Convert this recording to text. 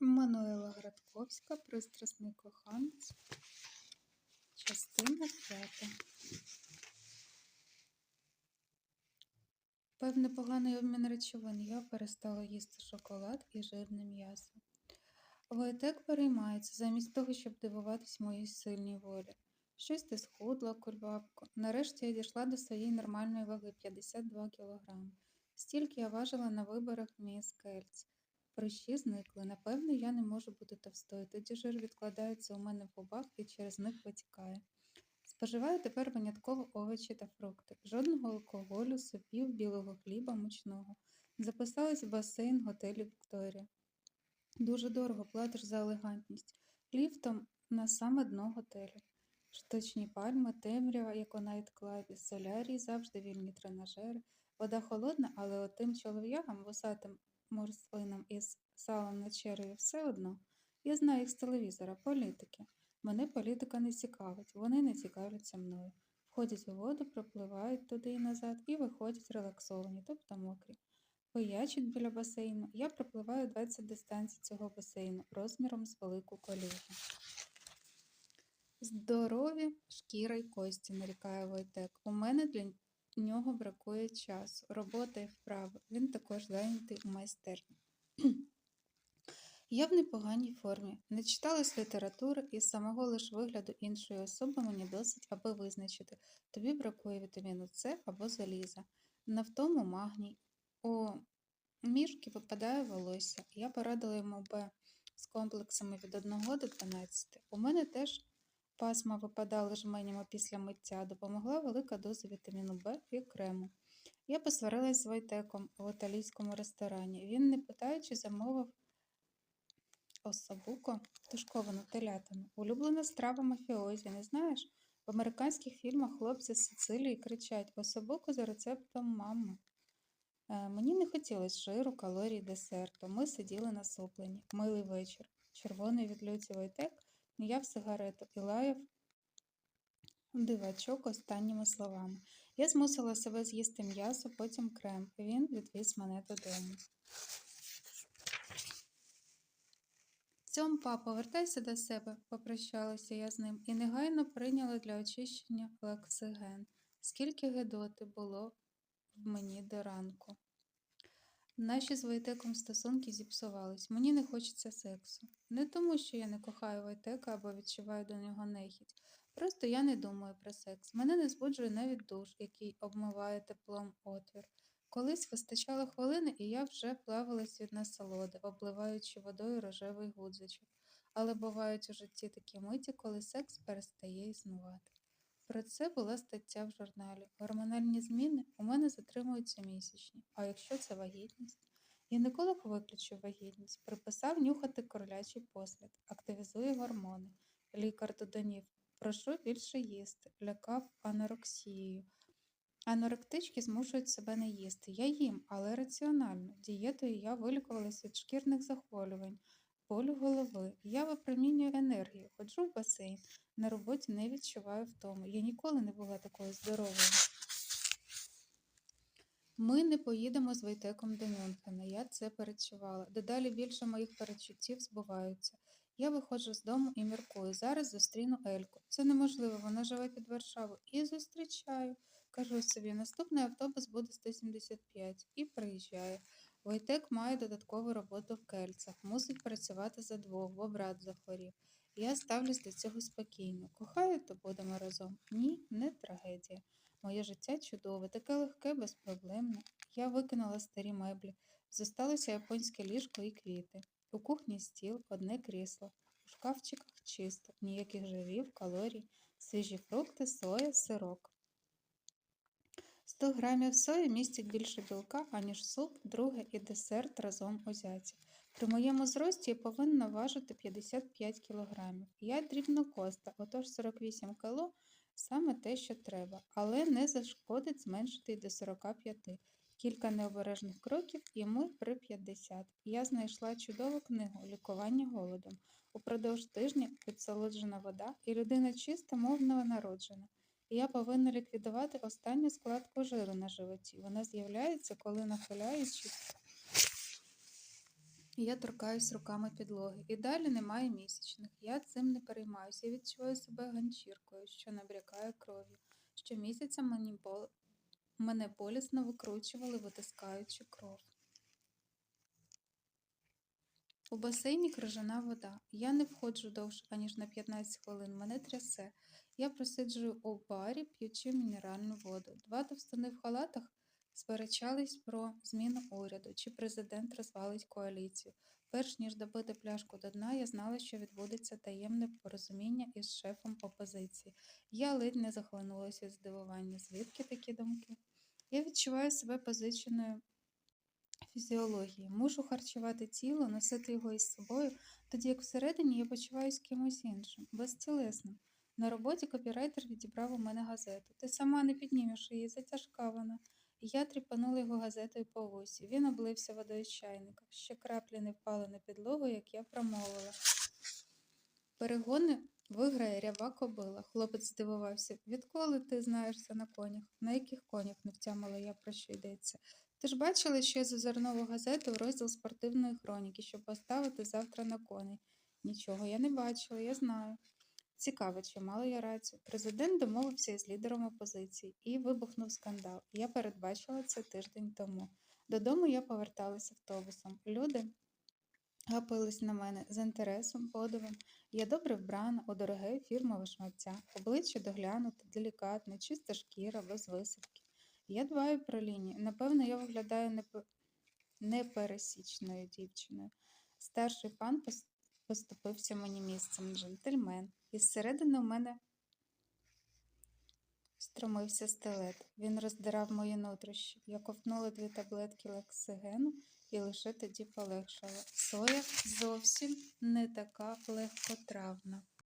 Мануела Градковська, пристрасний коханець, частина п'ята. Певне, поганий обмін речовин. Я перестала їсти шоколад і жирне м'ясо. Войтек переймається, замість того, щоб дивуватись моїй сильній волі. Щось ти схудла, кульбабко. Нарешті я дійшла до своєї нормальної ваги 52 кілограми. Стільки я важила на виборах міс Кельц. Прищі зникли. Напевно, я не можу бути товстою. Тоді жир відкладається у мене в губах і через них витікає. Споживаю тепер винятково овочі та фрукти. Жодного алкоголю, супів, білого хліба, мучного. Записалась в басейн готелю Вікторія. Дуже дорого платиш за елегантність. Ліфтом на саме дно готелю. Штучні пальми, темрява, як у найт-клабі, солярій, завжди вільні тренажери. Вода холодна, але отим чолов'ягам, вусатим морслинам із салом на череві все одно. Я знаю їх з телевізора, політики. Мене політика не цікавить, вони не цікавляться мною. Входять у воду, пропливають туди і назад і виходять релаксовані, тобто мокрі. Пиячать біля басейну. Я пропливаю 20 дистанцій цього басейну розміром з велику колію. Здорові шкіра й кості, нарікає Войтек. У мене для нього бракує часу, робота і вправи. Він також зайнятий у майстерні. Я в непоганій формі. Не читалась літератури і з самого лиш вигляду іншої особи мені досить, аби визначити. Тобі бракує вітаміну С або заліза. На втому магній. У мішки випадає волосся. Я порадила йому Б з комплексами від 1 до 12. У мене теж пасма випадали жменями після миття. Допомогла велика доза вітаміну Б і крему. Я посварилась з Войтеком в італійському ресторані. Він, не питаючи, замовив осабуко тушковану телятину. Улюблена страва мафіозі, не знаєш? В американських фільмах хлопці з Сицилії кричать осабуко за рецептом мами. Е, Мені не хотілося жиру, калорій, десерту. Ми сиділи насуплені. Милий вечір. Червоний від люті Войтек м'яв сигарету і лаяв дивачок останніми словами. Я змусила себе з'їсти м'ясо, потім крем. Він відвіз мене додому. Цьомпа, повертайся до себе, попрощалася я з ним і негайно прийняла для очищення лексиген. Скільки гедоти було в мені до ранку. Наші з Войтеком стосунки зіпсувались. Мені не хочеться сексу. Не тому, що я не кохаю Войтека або відчуваю до нього нехідь. Просто я не думаю про секс. Мене не збуджує навіть душ, який обмиває теплом отвір. Колись вистачало хвилини, і я вже плавалась від насолоди, обливаючи водою рожевий гудзичок. Але бувають у житті такі миті, коли секс перестає існувати. Про це була стаття в журналі. Гормональні зміни у мене затримуються місячні. А якщо це вагітність? Гінеколог виключив вагітність, приписав нюхати кролячий послід, активізує гормони. Лікар додонів, прошу більше їсти, лякав анорексією. Аноректички змушують себе не їсти. Я їм, але раціонально. Дієтою я вилікувалася від шкірних захворювань, болю голови. Я випромінюю енергію, ходжу в басейн, на роботі не відчуваю втоми. Я ніколи не була такою здоровою. Ми не поїдемо з Войтеком до Мюнхена, я це перечувала. Дедалі більше моїх перечуттів збуваються. Я виходжу з дому і міркую. Зараз зустріну Ельку. Це неможливо, вона живе під Варшавою. І зустрічаю. Кажу собі, наступний автобус буде 175 і приїжджає. Войтек має додаткову роботу в кельцях, мусить працювати за двох, бо брат захворів. Я ставлюсь до цього спокійно. Кохаю, то будемо разом. Ні, не трагедія. Моє життя чудове, таке легке, безпроблемне. Я викинула старі меблі. Зосталося японське ліжко і квіти. У кухні стіл, одне крісло. У шкафчиках чисто, ніяких жирів, калорій, свіжі фрукти, соя, сирок. 100 грамів сої містять більше білка, аніж суп, друге і десерт разом узяті. При моєму зрості я повинна важити 55 кілограмів. Я дрібнокоста, отож 48 кг – саме те, що треба, але не зашкодить зменшити до 45. Кілька необережних кроків і ми при 50. Я знайшла чудову книгу Лікування голодом. Упродовж тижня підсолоджена вода і людина чиста, мов новонароджена. Я повинна ліквідувати останню складку жиру на животі. Вона з'являється, коли нахиляючись Я торкаюсь руками підлоги. І далі немає місячних. Я цим не переймаюся. Я відчуваю себе ганчіркою, що набрякає кров'ю. Щомісяця мені бол... мене болісно викручували, витискаючи кров. У басейні крижана вода. Я не входжу довше, аніж на 15 хвилин. Мене трясе. Я просиджую у барі, п'ючи мінеральну воду. Два товстуни в халатах сперечались про зміну уряду, чи президент розвалить коаліцію. Перш ніж добити пляшку до дна, я знала, що відбудеться таємне порозуміння із шефом опозиції. Я ледь не захлинулася від здивування. Звідки такі думки? Я відчуваю себе позиченою фізіології. Мушу харчувати тіло, носити його із собою, тоді як всередині я почуваюся кимось іншим, безцілесним. На роботі копірайтер відібрав у мене газету. Ти сама не піднімеш її, затяжка вона. Я тріпанула його газетою по вусі. Він облився водою чайника. Ще краплі не впали на підлогу, як я промовила. Перегони виграє рява кобила. Хлопець здивувався. Відколи ти знаєшся на конях? На яких конях не втямила я, про що йдеться? Ти ж бачила, що я зазирнула газету в розділ спортивної хроніки, щоб поставити завтра на коней. Нічого я не бачила, я знаю. Цікаво, чи мала я рацію. Президент домовився із лідером опозиції і вибухнув скандал. Я передбачила це тиждень тому. Додому я поверталася автобусом. Люди гапились на мене з інтересом, подивом. Я добре вбрана, у дороге фірмове шмаття, обличчя доглянуте, делікатне, чиста шкіра, без висипки. Я дбаю про лінію. Напевно, я виглядаю непересічною дівчиною. Старший пан поступився мені місцем, джентльмен. Із середини у мене стромився стелет. Він роздирав мої нутрощі. Я ковтнула дві таблетки лексигену і лише тоді полегшала. Соя зовсім не така легкотравна.